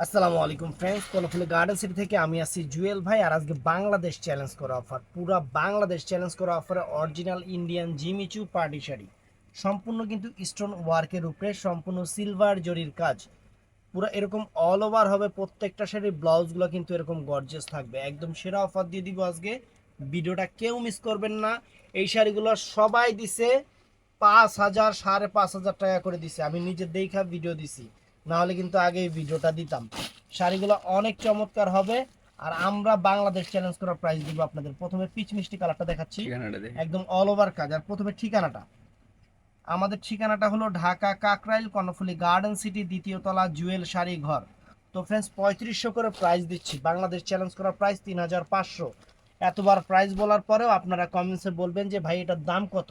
আসসালামু আলাইকুম friends Karnaphuli garden city থেকে আমি আছি জুয়েল ভাই আর আজকে বাংলাদেশ চ্যালেঞ্জ করা অফার পুরো বাংলাদেশ চ্যালেঞ্জ করা অফারে original Indian Jimmy Choo party sari. সম্পূর্ণ কিন্তু স্টোন ওয়ার্কের উপরে, সম্পূর্ণ সিলভার জরির কাজ। পুরো এরকম অল ওভার হবে প্রত্যেকটা শাড়ির ব্লাউজগুলো কিন্তু এরকম গর্জিয়াস থাকবে। একদম সেরা অফার দিয়ে দিব আজকে। ভিডিওটা কেউ মিস করবেন না। এই শাড়িগুলো সবাই দিছে পাঁচ হাজার সাড়ে পাঁচ হাজার টাকা করে দিছে। আমি নিজে দেখা ভিডিও দিছি। না হলে কিন্তু আগে এই ভিডিওটা দিতাম। শাড়িগুলো অনেক চমৎকার হবে। আর আমরা বাংলাদেশ চ্যালেঞ্জ করার প্রাইস দিব আপনাদের। প্রথমে পিচ মিষ্টি কালারটা দেখাচ্ছি। ঠিকানাটা একদম অল ওভার কাজ। আর প্রথমে ঠিকানাটা। আমাদের ঠিকানাটা হলো ঢাকা কাকরাইল কর্ণফুলি গার্ডেন সিটি দ্বিতীয় তলা জুয়েল শাড়ি ঘর। তো ফ্রেন্ডস পঁয়ত্রিশশো করে প্রাইস দিচ্ছি। বাংলাদেশ চ্যালেঞ্জ করার প্রাইস তিন হাজার পাঁচশো। এতবার প্রাইস বলার পরেও আপনারা কমেন্টসে বলবেন যে ভাই এটার দাম কত?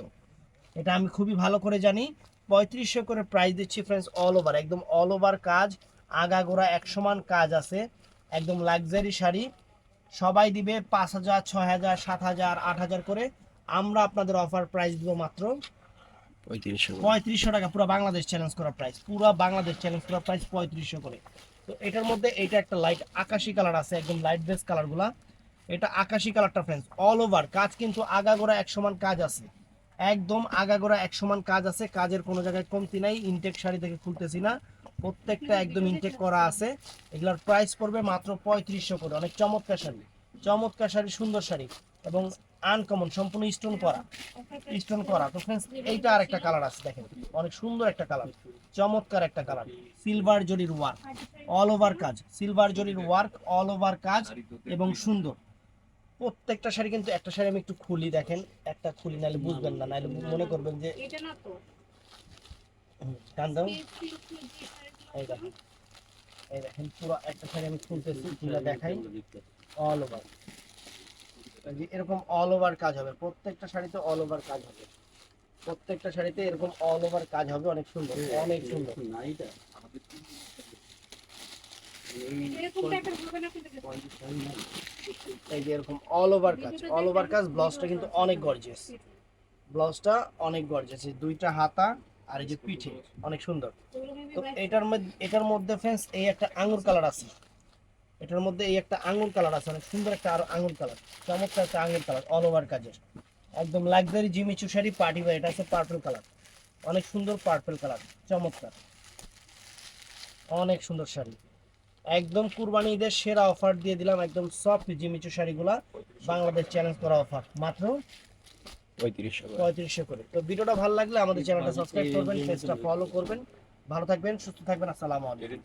এটা আমি খুবই ভালো করে জানি। পঁয়ত্রিশশো করে প্রাইস দিচ্ছি ফ্রেন্ডস অল ওভার একদম অল ওভার কাজ আগাগোড়া এক সমান কাজ আছে একদম লাক্সারি শাড়ি সবাই দিবে পাঁচ হাজার ছয় হাজার সাত হাজার আট হাজার করে আমরা আপনাদের অফার প্রাইস দিব মাত্র পঁয়ত্রিশশো টাকা পুরো বাংলাদেশ চ্যালেঞ্জ করা প্রাইস পুরো বাংলাদেশ চ্যালেঞ্জ করা প্রাইস পঁয়ত্রিশশো করে। তো এটার মধ্যে এটা একটা লাইট আকাশি কালার আছে একদম লাইট বেস কালারগুলা এটা আকাশি কালারটা ফ্রেন্ডস অল ওভার কাজ কিন্তু আগাগোড়া এক সমান কাজ আছে। একদম আগাগোড়া এক সমান কাজ আছে, কাজের কোনো জায়গায় কমতি নাই ইনটেক শাড়ি থেকে খুলতেছি না। প্রত্যেকটা একদম ইনটেক করা আছে। এগুলোর প্রাইস পড়বে মাত্র পঁয়ত্রিশশো করে, অনেক চমৎকার শাড়ি। চমৎকার শাড়ি, সুন্দর শাড়ি এবং আনকমন সম্পূর্ণ স্টোন করা। স্টোন করা। তো ফ্রেন্ডস এইটা আর একটা কালার আছে, দেখেন। অনেক সুন্দর একটা কালার চমৎকার একটা কালার সিলভার জরির ওয়ার্ক অল ওভার কাজ। সিলভার জরির ওয়ার্ক অল ওভার কাজ এবং সুন্দর। প্রত্যেকটা শাড়ি কিন্তু একটা শাড়ি আমি একটু খুলি দেখেন একটা খুলি নাহলে বুঝবেন না নাহলে মনে করবেন যে এটা না তো। টান দাও। এই দেখেন। এই দেখেন পুরো একটা শাড়ি আমি খুলতেছি খুলে দেখাই। অল ওভার এরকম অল ওভার কাজ হবে। প্রত্যেকটা শাড়িতে অল ওভার কাজ হবে। প্রত্যেকটা শাড়িতে এরকম অল ওভার কাজ হবে অনেক সুন্দর অনেক সুন্দর। এরকম এই যে এরকম অল ওভার কাজ অল ওভার কাজ ব্লাউজটা কিন্তু অনেক গর্জিয়াস ব্লাউজটা অনেক গর্জিয়াস দুইটা হাতা আর এই যে পিঠে, অনেক সুন্দর। তো এটার মধ্যে এটার মধ্যে ফ্রেন্ডস এই একটা আঙুর কালার আছে। এটার মধ্যে এই একটা আঙুর কালার আছে, অনেক সুন্দর একটা আরও আঙুর কালার চমৎকার একটা আঙুর কালার অল ওভার কাজের। একদম luxury Jimmy Choo sari party wear এটা আছে পার্পল কালার অনেক সুন্দর পার্পল কালার চমৎকার। অনেক সুন্দর শাড়ি। একদম কুরবানি ঈদের সেরা অফার দিয়ে দিলাম একদম সফট জিমিচু শাড়িগুলা। বাংলাদেশ চ্যালেঞ্জ করা অফার মাত্র পঁয়ত্রিশশো করে। তো ভিডিওটা ভালো লাগলে আমাদের চ্যানেলটা সাবস্ক্রাইব করবেন পেজটা ফলো করবেন। ভালো থাকবেন সুস্থ থাকবেন আসসালামু আলাইকুম।